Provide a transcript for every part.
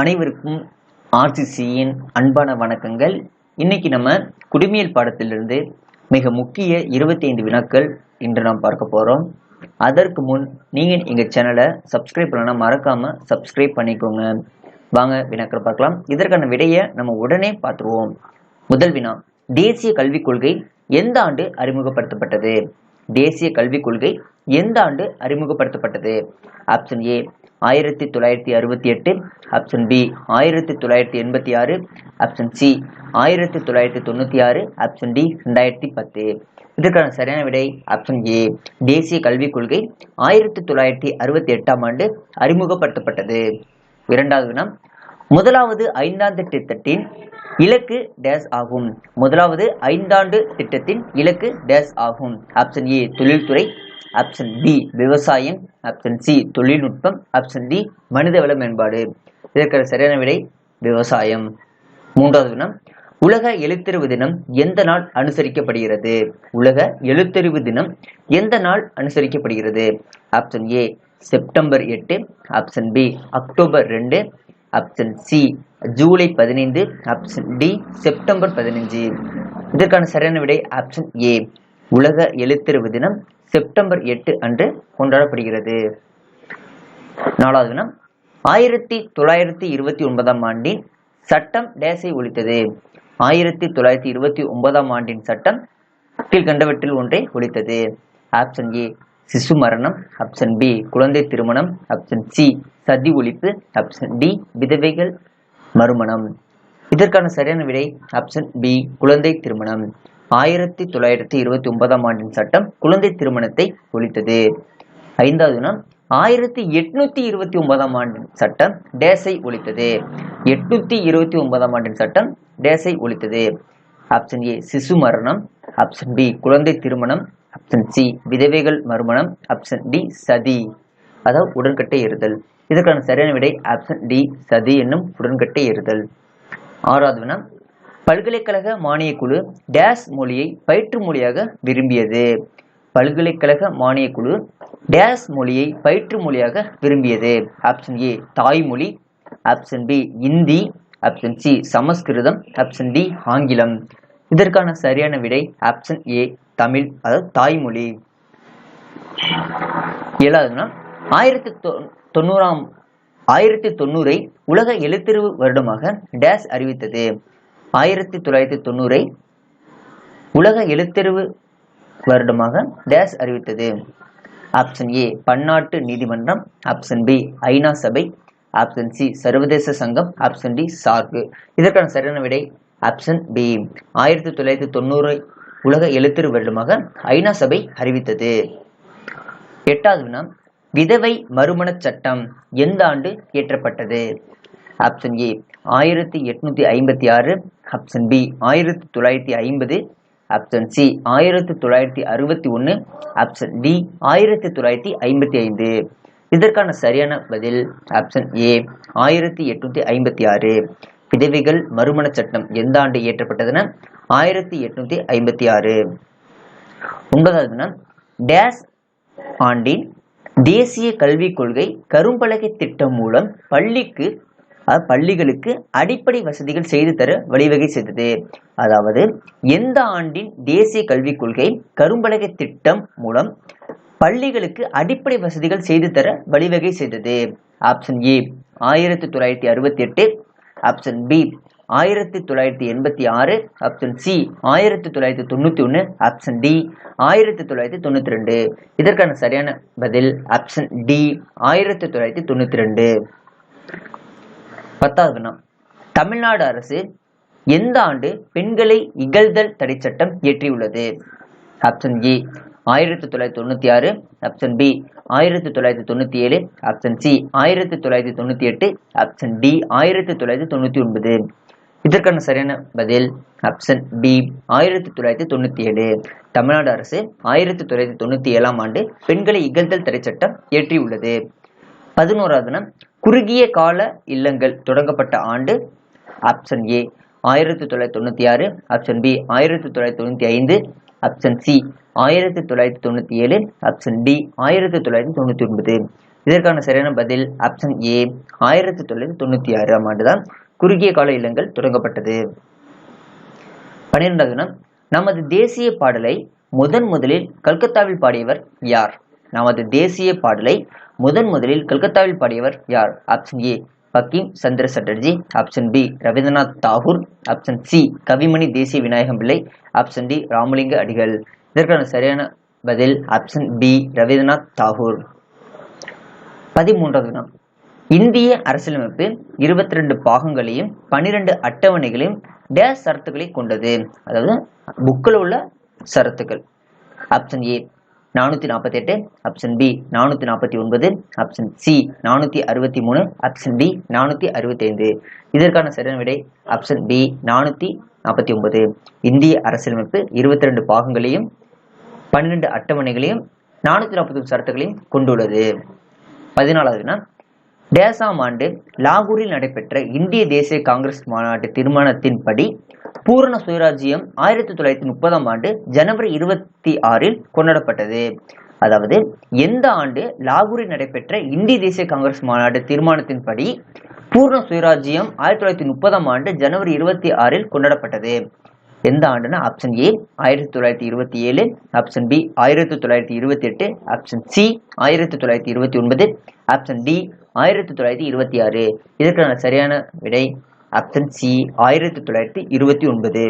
அனைவருக்கும் ஆர்சிசியின் அன்பான வணக்கங்கள். இன்னைக்கு நம்ம குடிமியல் பாடத்திலிருந்து மிக முக்கிய 25 வினாக்கள் இன்று நாம் பார்க்க போறோம். அதற்கு முன் நீங்க எங்க சேனலை சப்ஸ்கிரைப் பண்ணனா மறக்காம சப்ஸ்கிரைப் பண்ணிக்கோங்க. வாங்க வினாக்கள் பார்க்கலாம். இதற்கான விடையை நம்ம உடனே பார்த்துருவோம். முதல் வினா தேசிய கல்விக் கொள்கை எந்த ஆண்டு அறிமுகப்படுத்தப்பட்டது? தேசிய கல்விக் கொள்கை எந்த ஆண்டு அறிமுகப்படுத்தப்பட்டது? ஆப்ஷன் ஏ ஆயிரத்தி தொள்ளாயிரத்தி அறுபத்தி எட்டு ஆப்ஷன் பி ஆயிரத்தி தொள்ளாயிரத்தி எண்பத்தி ஆறு ஆப்ஷன் சி ஆயிரத்தி தொள்ளாயிரத்தி தொண்ணூற்றி ஆறு ஆப்ஷன் டி ரெண்டாயிரத்தி பத்து. இதற்கான சரியான விடை ஆப்ஷன் ஏ தேசிய கல்விக் கொள்கை ஆயிரத்தி தொள்ளாயிரத்தி அறுபத்தி எட்டாம் ஆண்டு அறிமுகப்படுத்தப்பட்டது. இரண்டாவது வினம் முதலாவது ஐந்தாண்டு திட்டத்தின் இலக்கு டேஸ் ஆகும். முதலாவது ஐந்தாண்டு திட்டத்தின் இலக்கு டேஸ் ஆகும். ஆப்ஷன் ஏ தொழில்துறை ஆப்ஷன் பி விவசாயம். ஆப்ஷன் சி தொழில்நுட்பம். ஆப்ஷன் டி மனிதவள மேம்பாடு. இதற்கான சரியான விடை விவசாயம். மூன்றாவது தினம் உலக எழுத்தறிவு தினம் எந்த நாள் அனுசரிக்கப்படுகிறது? உலக எழுத்தறிவு தினம் எந்த நாள் அனுசரிக்கப்படுகிறது? ஆப்ஷன் ஏ செப்டம்பர் எட்டு. ஆப்ஷன் பி அக்டோபர் ரெண்டு. ஆப்ஷன் சி ஜூலை பதினைந்து. ஆப்ஷன் டி செப்டம்பர் பதினைஞ்சு. இதற்கான சரியான விடை ஆப்ஷன் ஏ உலக எழுத்தறிவு தினம் செப்டம்பர் எட்டு அன்று கொண்டாடப்படுகிறது. நாலாவது தினம் ஆயிரத்தி தொள்ளாயிரத்தி இருபத்தி ஒன்பதாம் ஆண்டின் சட்டம் டேஸை ஒழித்தது. ஆயிரத்தி தொள்ளாயிரத்தி இருபத்தி ஒன்பதாம் ஆண்டின் சட்டம் கீழ்கண்டவற்றில் ஒன்றை ஒழித்தது. ஆப்ஷன் ஏ சிசு மரணம். ஆப்ஷன் பி குழந்தை திருமணம். ஆப்ஷன் சி சதி ஒழிப்பு. ஆப்ஷன் டி விதவைகள் மறுமணம். இதற்கான சரியான விடை ஆப்ஷன் பி குழந்தை திருமணம். ஆயிரத்தி தொள்ளாயிரத்தி இருபத்தி ஒன்பதாம் ஆண்டின் சட்டம் குழந்தை திருமணத்தை ஒழித்தது. ஐந்தாவது நாள் ஆயிரத்தி எட்நூத்தி இருபத்தி ஒன்பதாம் ஆண்டின் சட்டம் டேஸை ஒழித்தது. எட்நூத்தி இருபத்தி ஒன்பதாம் ஆண்டின் சட்டம் டேஸை ஒழித்தது. ஆப்ஷன் ஏ சிசு மரணம். ஆப்ஷன் பி குழந்தை திருமணம். ஆப்ஷன் சி விதவைகள் மறுமணம். ஆப்ஷன் டி சதி. அதாவது உடன்கட்டை ஏறுதல். இதற்கான சரியான விடை ஆப்ஷன் டி சதி என்னும் உடன்கட்டை ஏறுதல். ஆறாவது வினா பல்கலைக்கழக மானியக்குழு டேஸ் மொழியை பயிற்று மொழியாக விரும்பியது. பல்கலைக்கழக மானியக் குழு டேஸ் மொழியை பயிற்று மொழியாக விரும்பியது. ஆப்ஷன் ஏ தாய்மொழி. Option B Hindi. Option C சமஸ்கிருதம். ஆப்ஷன் டி ஆங்கிலம். இதற்கான சரியான விடை ஆப்ஷன் ஏ தமிழ் அதாவது தாய்மொழி. ஏழாவதுனா ஆயிரத்தி தொ- தொண்ணூறாம் ஆயிரத்தி தொண்ணூறை உலக எழுத்தறிவு வருடமாக டேஸ் அறிவித்தது. ஆயிரத்தி தொள்ளாயிரத்தி தொண்ணூறை உலக எழுத்தறிவு வருடமாக டேஸ் அறிவித்தது. ஆப்ஷன் ஏ பன்னாட்டு நீதிமன்றம். ஆப்ஷன் பி ஐநா சபை. ஆப்ஷன் சி சர்வதேச சங்கம். ஆப்ஷன் டி சார்பு. இதற்கான சரியான விடை ஆப்ஷன் பி ஆயிரத்தி தொள்ளாயிரத்தி தொண்ணூறு உலக எழுத்தறிவு வருடமாக ஐநா சபை அறிவித்தது. எட்டாவது வினா விதவை மறுமணச் சட்டம் எந்த ஆண்டு இயற்றப்பட்டது? ஆப்ஷன் ஏ ஆயிரத்தி எட்நூத்தி ஐம்பத்தி ஆறு. ஆப்ஷன் பி ஆயிரத்தி தொள்ளாயிரத்தி ஐம்பது. ஆப்ஷன் சி ஆயிரத்தி தொள்ளாயிரத்தி அறுபத்தி ஒன்று ஆப்ஷன் டி ஆயிரத்தி தொள்ளாயிரத்தி ஐம்பத்தி ஐந்து. இதற்கான சரியான பதில் ஆப்ஷன் ஏ ஆயிரத்தி எட்நூற்றி ஐம்பத்தி ஆறு. விதவைகள் மறுமணச் சட்டம் எந்த ஆண்டு இயற்றப்பட்டதுன்னா ஆயிரத்தி எட்நூத்தி ஐம்பத்தி ஆறு. ஒன்பதாவது டேஸ் ஆண்டின் தேசிய கல்விக் கொள்கை கரும்பலகை திட்டம் மூலம் பள்ளிக்கு அதாவது பள்ளிகளுக்கு அடிப்படை வசதிகள் செய்து தர வழிவகை செய்தது. அதாவது எந்த ஆண்டின் தேசிய கல்விக் கொள்கை கரும்பலகை திட்டம் மூலம் பள்ளிகளுக்கு அடிப்படை வசதிகள் செய்து தர வழிவகை செய்தது. ஆப்ஷன் ஏ ஆயிரத்தி தொள்ளாயிரத்தி அறுபத்தி எட்டு ஆப்ஷன் பி ஆயிரத்தி தொள்ளாயிரத்தி எண்பத்தி ஆறு. ஆப்ஷன் சி ஆயிரத்தி தொள்ளாயிரத்தி தொண்ணூத்தி ஒன்று ஆப்ஷன் டி ஆயிரத்தி தொள்ளாயிரத்தி தொண்ணூத்தி ரெண்டு. இதற்கான சரியான பதில் ஆப்ஷன் டி ஆயிரத்தி தொள்ளாயிரத்தி தொண்ணூத்தி ரெண்டு. பத்தாவது வினா தமிழ்நாடு அரசு எந்த ஆண்டு பெண்களை இகழ்தல் தடை சட்டம் இயற்றியுள்ளது? ஆப்ஷன் ஏ ஆயிரத்தி தொள்ளாயிரத்தி தொண்ணூத்தி ஆறு. ஆப்ஷன் பி ஆயிரத்தி தொள்ளாயிரத்தி தொண்ணூத்தி ஏழு. ஆப்ஷன் சி ஆயிரத்தி தொள்ளாயிரத்தி தொண்ணூத்தி எட்டு. ஆப்ஷன் டி ஆயிரத்தி தொள்ளாயிரத்தி தொண்ணூத்தி ஒன்பது. இதற்கான சரியான பதில் ஆப்ஷன் பி ஆயிரத்தி தொள்ளாயிரத்தி தொண்ணூத்தி ஏழு. தமிழ்நாடு அரசு ஆயிரத்தி தொள்ளாயிரத்தி தொண்ணூத்தி ஏழாம் ஆண்டு பெண்களை இகழ்தல் தடை சட்டம் இயற்றியுள்ளது. பதினோராவது நாள் குறுகிய கால இல்லங்கள் தொடங்கப்பட்ட ஆண்டு ஆப்ஷன் ஏ ஆயிரத்தி தொள்ளாயிரத்தி தொண்ணூத்தி ஆறு ஆப்ஷன் பி ஆயிரத்தி தொள்ளாயிரத்தி தொண்ணூத்தி ஐந்து ஆப்ஷன் சி ஆயிரத்தி தொள்ளாயிரத்தி தொண்ணூத்தி ஏழு ஆப்ஷன் டி ஆயிரத்தி தொள்ளாயிரத்தி தொண்ணூத்தி ஒன்பது. இதற்கான சரியான பதில் ஆப்ஷன் ஏ ஆயிரத்தி தொள்ளாயிரத்தி தொண்ணூத்தி ஆறாம் ஆண்டு தான் குறுகிய கால இல்லங்கள் தொடங்கப்பட்டது. பன்னிரெண்டாவது தினம் நமது தேசிய பாடலை முதன் முதலில் கல்கத்தாவில் பாடியவர் யார்? நமது தேசிய பாடலை முதன் முதலில் கல்கத்தாவில் பாடியவர் யார்? Option A Bankim Chandra Chatterjee. Option B Rabindranath Tagore. Option C Kavimani Desika Vinayagam Pillai. Option D Ramalinga அடிகள். இதற்கான சரியான பதில் ஆப்ஷன் பி ரவீந்திரநாத் தாகூர். பதிமூன்றாவது வினா இந்திய அரசியலமைப்பு இருபத்தி ரெண்டு பாகங்களையும் பன்னிரெண்டு அட்டவணைகளையும் டேஸ் சரத்துக்களை கொண்டது. அதாவது புக்கில் உள்ள சரத்துக்கள். ஆப்ஷன் ஏ நானூற்றி நாற்பத்தி எட்டு ஆப்ஷன் பி நானூற்றி நாற்பத்தி ஒன்பது ஆப்ஷன் சி நானூற்றி அறுபத்தி மூணு ஆப்ஷன் டி நானூற்றி அறுபத்தி ஐந்து. இதற்கான சரியான விடை ஆப்ஷன் பி நானூற்றி நாற்பத்தி ஒன்பது. இந்திய அரசியலமைப்பு இருபத்தி ரெண்டு பாகங்களையும் பன்னிரெண்டு அட்டவணைகளையும் நானூற்றி நாற்பத்தி சரத்துகளையும் கொண்டுள்ளது. பதினாலாவது டேசாம் ஆண்டு லாகூரில் நடைபெற்ற இந்திய தேசிய காங்கிரஸ் மாநாட்டு தீர்மானத்தின்படி பூரண சுயராஜ்யம் ஆயிரத்தி தொள்ளாயிரத்தி முப்பதாம் ஆண்டு ஜனவரி இருபத்தி ஆறில் கொண்டாடப்பட்டது. அதாவது எந்த ஆண்டு லாகூரில் நடைபெற்ற இந்திய தேசிய காங்கிரஸ் மாநாட்டு தீர்மானத்தின்படி பூர்ண சுயராஜ்யம் ஆயிரத்தி தொள்ளாயிரத்தி முப்பதாம் ஆண்டு ஜனவரி இருபத்தி ஆறில் கொண்டாடப்பட்டது. எந்த ஆண்டுனா ஆப்ஷன் ஏ ஆயிரத்தி தொள்ளாயிரத்தி இருபத்தி ஏழு ஆப்ஷன் பி ஆயிரத்தி தொள்ளாயிரத்தி இருபத்தி எட்டு ஆப்ஷன் சி ஆயிரத்தி தொள்ளாயிரத்தி இருபத்தி ஒன்பது ஆப்ஷன் டி ஆயிரத்தி தொள்ளாயிரத்தி இருபத்தி ஆறு. இதற்கான சரியான விடை ஆப்ஷன் சி ஆயிரத்தி தொள்ளாயிரத்தி இருபத்தி ஒன்பது.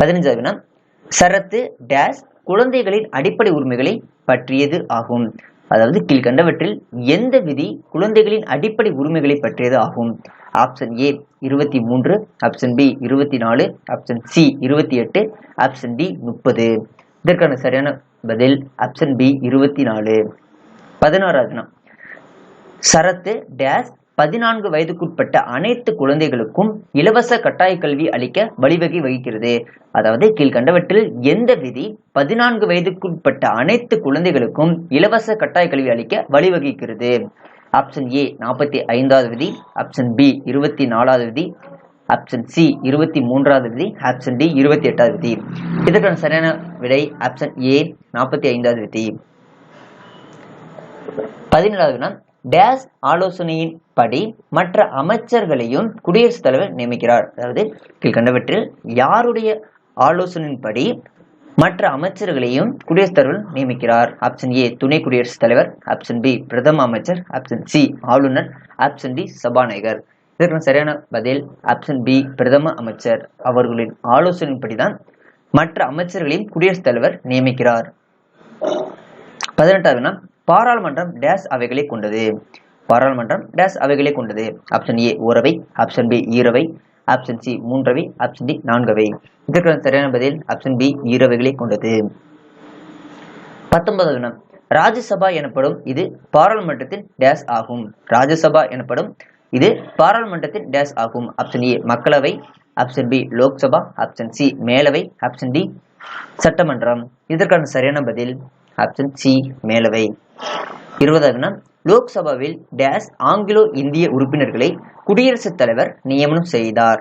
பதினஞ்சாவது வினா சரத்து டேஸ் குழந்தைகளின் அடிப்படை உரிமைகளை பற்றியது ஆகும். அதாவது கீழ்கண்டவற்றில் எந்த விதி குழந்தைகளின் அடிப்படை உரிமைகளை பற்றியது ஆகும்? ஆப்ஷன் ஏ இருபத்தி மூன்று. ஆப்ஷன் பி இருபத்தி நாலு. ஆப்ஷன் சி இருபத்தி எட்டு. ஆப்ஷன் டி முப்பது. இதற்கான சரியான பதில் ஆப்ஷன் பி இருபத்தி நாலு. பதினாறாவது சரத்து டேஸ் பதினான்கு வயதுக்குட்பட்ட அனைத்து குழந்தைகளுக்கும் இலவச கட்டாய கல்வி அளிக்க வழிவகை வகிக்கிறது. அதாவது கீழ்கண்டவற்றில் எந்த விதி பதினான்கு வயதுக்குட்பட்ட அனைத்து குழந்தைகளுக்கும் இலவச கட்டாய கல்வி அளிக்க வழிவகிக்கிறது. ஆப்ஷன் ஏ நாற்பத்தி ஐந்தாவது விதி. ஆப்ஷன் பி இருபத்தி நாலாவது விதி. ஆப்ஷன் சி இருபத்தி மூன்றாவது விதி. ஆப்ஷன் டி இருபத்தி எட்டாவது விதி. இதற்கான சரியான விடை ஆப்ஷன் ஏ நாற்பத்தி ஐந்தாவது விதி. பதினேழாவது வினா டேஸ் ஆலோசனையின் படி மற்ற அமைச்சர்களையும் குடியரசுத் தலைவர் நியமிக்கிறார். அதாவது கீழ்கண்டவற்றில் யாருடைய ஆலோசனையின்படி மற்ற அமைச்சர்களையும் குடியரசுத் தலைவர் நியமிக்கிறார். ஆப்ஷன் ஏ துணை குடியரசுத் தலைவர். ஆப்ஷன் பி பிரதம அமைச்சர். ஆப்ஷன் சி ஆளுநர். ஆப்ஷன் டி சபாநாயகர். இதற்கு சரியான பதில் ஆப்ஷன் பி பிரதம அமைச்சர். அவர்களின் ஆலோசனையின்படிதான் மற்ற அமைச்சர்களையும் குடியரசுத் தலைவர் நியமிக்கிறார். பதினெட்டாவது பாராளுமன்றம் டேஸ் அவைகளை கொண்டது. பாராளுமன்றம் டேஸ் அவைகளை கொண்டது. ஆப்ஷன் ஏ ஓரவை. ஆப்ஷன் பி ஈரவை ஆப்ஷன் சி மூன்றவை. ஆப்ஷன் டி நான்கவை. இதற்கான சரியான பதில் ஆப்ஷன் பி ஈரவைகளை கொண்டது. பத்தொன்பதாவது வினா ராஜ்யசபா எனப்படும் இது பாராளுமன்றத்தின் டேஸ் ஆகும். ராஜ்யசபா எனப்படும் இது பாராளுமன்றத்தின் டேஸ் ஆகும். ஆப்ஷன் ஏ மக்களவை. Option B Lok Sabha. Option C மேலவை. ஆப்ஷன் டி சட்டமன்றம். இதற்கான சரியான பதில் ஆப்ஷன் சி மேலவை. இருபதாவது லோக்சபாவில் டேஸ் ஆங்கிலோ இந்திய உறுப்பினர்களை குடியரசுத் தலைவர் நியமனம் செய்தார்.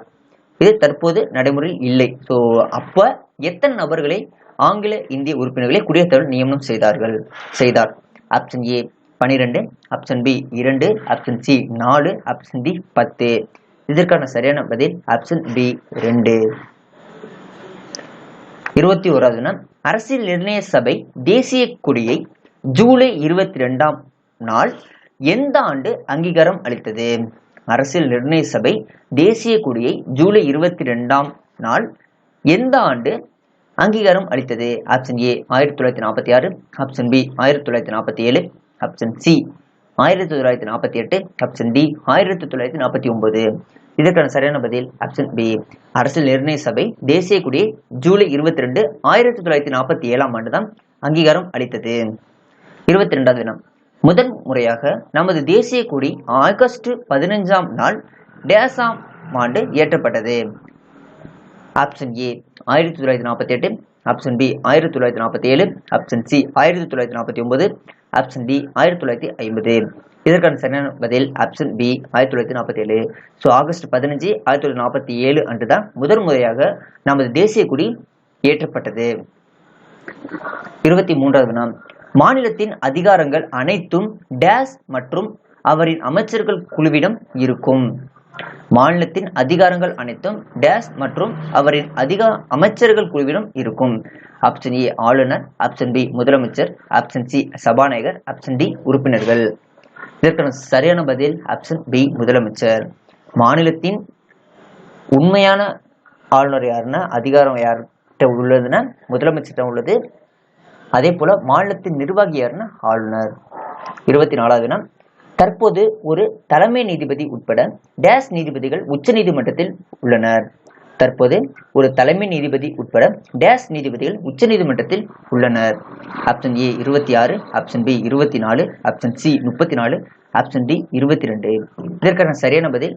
இது தற்போது நடைமுறையில் இல்லை. ஸோ அப்ப எத்தனை நபர்களை ஆங்கில இந்திய உறுப்பினர்களை குடியரசுத் தலைவர் நியமனம் செய்தார்கள்? செய்தார். ஆப்ஷன் ஏ பனிரெண்டு. ஆப்ஷன் பி இரண்டு. ஆப்ஷன் சி நாலு. ஆப்ஷன் டி பத்து. இதற்கான சரியான பதில் ஆப்ஷன் பி ரெண்டு. இருபத்தி ஓராவது அரசியல் நிர்ணய சபை தேசிய கொடியை ஜூலை இருபத்தி ரெண்டாம் நாள் எந்த ஆண்டு அங்கீகாரம் அளித்தது? அரசியல் நிர்ணய சபை தேசிய கொடியை ஜூலை இருபத்தி ரெண்டாம் நாள் எந்த ஆண்டு அங்கீகாரம் அளித்தது? ஆப்ஷன் ஏ ஆயிரத்தி தொள்ளாயிரத்தி நாற்பத்தி ஆறு. ஆப்ஷன் பி ஆயிரத்தி தொள்ளாயிரத்தி நாற்பத்தி ஏழு. ஆப்ஷன் சி ஆயிரத்தி தொள்ளாயிரத்தி நாற்பத்தி எட்டு. ஆப்ஷன் டி ஆயிரத்தி தொள்ளாயிரத்தி நாற்பத்தி ஒன்பது. இதற்கான சரியான பதில் ஆப்ஷன் பி அரசியல் நிர்ணய சபை தேசிய கொடியை ஜூலை இருபத்தி ரெண்டு ஆயிரத்தி தொள்ளாயிரத்தி நாற்பத்தி ஏழாம் ஆண்டு தான் அங்கீகாரம் அளித்தது. இருபத்தி ரெண்டாவது தினம். முதன் முறையாக நமது தேசிய கொடி ஆகஸ்ட் பதினைஞ்சாம் நாள் டேசாம் ஆண்டு ஏற்றப்பட்டது ஆப்ஷன் ஏ ஆயிரத்தி தொள்ளாயிரத்தி நாற்பத்தி எட்டு ஆப்ஷன் பி ஆயிரத்தி தொள்ளாயிரத்தி நாற்பத்தி ஏழு ஆப்ஷன் சி ஆயிரத்தி தொள்ளாயிரத்தி நாற்பத்தி ஒன்பது ஆப்ஷன் டி ஆயிரத்தி தொள்ளாயிரத்தி ஐம்பது. இதற்கான சரியான பதில் ஆப்ஷன் பி ஆயிரத்தி தொள்ளாயிரத்தி நாற்பத்தி ஏழு ஸோ ஆகஸ்ட் பதினஞ்சு ஆயிரத்தி தொள்ளாயிரத்தி நாற்பத்தி ஏழு அன்று தான் முதன் முறையாக நமது தேசிய கொடி ஏற்றப்பட்டது இருபத்தி மூன்றாவது வினா மாநிலத்தின் அதிகாரங்கள் அனைத்தும் டேஸ் மற்றும் அவரின் அமைச்சர்கள் குழுவிடம் இருக்கும். மாநிலத்தின் அதிகாரங்கள் அனைத்தும் டேஸ் மற்றும் அவரின் அதிகா அமைச்சர்கள் குழுவிடம் இருக்கும். ஆப்ஷன் ஏ ஆளுநர். ஆப்ஷன் பி முதலமைச்சர். ஆப்ஷன் சி சபாநாயகர். ஆப்ஷன் டி உறுப்பினர்கள். இதற்கான சரியான பதில் ஆப்ஷன் பி முதலமைச்சர். மாநிலத்தின் உண்மையான ஆளுநர் யாருன்னா அதிகாரம் யார்கிட்ட உள்ளதுன்னா முதலமைச்சர்கிட்ட உள்ளது அதே போல மாநிலத்தின் நிர்வாகி யாருன்னா ஆளுநர். இருபத்தி நாலாவது வினா தற்போது ஒரு தலைமை நீதிபதி உட்பட டேஸ் நீதிபதிகள் உச்ச நீதிமன்றத்தில் உள்ளனர். தற்போது ஒரு தலைமை நீதிபதி உட்பட டேஸ் நீதிபதிகள் உச்ச நீதிமன்றத்தில் உள்ளனர். ஆப்ஷன் ஏ இருபத்தி ஆறு ஆப்ஷன் பி இருபத்தி நாலு ஆப்ஷன் சி முப்பத்தி நாலு ஆப்ஷன் டி இருபத்தி ரெண்டு இதற்கான சரியான பதில்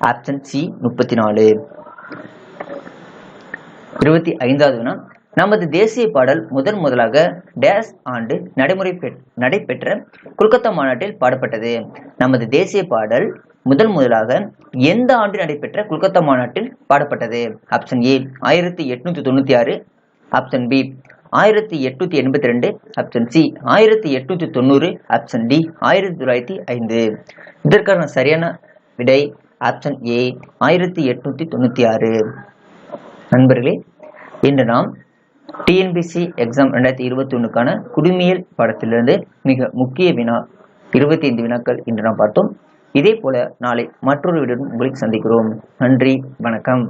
ஆப்ஷன் சி முப்பத்தி நாலு இருபத்தி ஐந்தாவது நமது தேசிய பாடல் முதன் முதலாக டேஸ் ஆண்டு நடைமுறை பெற்- நடைபெற்ற கொல்கத்தா மாநாட்டில் பாடப்பட்டது. நமது தேசிய பாடல் முதன் முதலாக எந்த ஆண்டு நடைபெற்ற கொல்கத்தா மாநாட்டில் பாடப்பட்டது? ஆப்ஷன் ஏ ஆயிரத்தி எட்நூத்தி தொண்ணூத்தி ஆறு. ஆப்ஷன் பி ஆயிரத்தி எட்நூத்தி எண்பத்தி ரெண்டு. ஆப்ஷன் சி ஆயிரத்தி எட்நூத்தி தொண்ணூறு. ஆப்ஷன் டி ஆயிரத்தி தொள்ளாயிரத்தி ஐந்து. இதற்கான சரியான விடை ஆப்ஷன் ஏ ஆயிரத்தி எட்நூத்தி தொண்ணூத்தி ஆறு. நண்பர்களே இன்று நாம் டிஎன்பிசி எக்ஸாம் ரெண்டாயிரத்தி இருபத்தி ஒன்றுக்கான குடிமியல் பாடத்திலிருந்து மிக முக்கிய வினா இருபத்தி ஐந்து வினாக்கள் இன்று நாம் பார்த்தோம். இதே போல நாளை மற்றொரு வீடியோடன் உங்களை சந்திக்கிறோம். நன்றி வணக்கம்.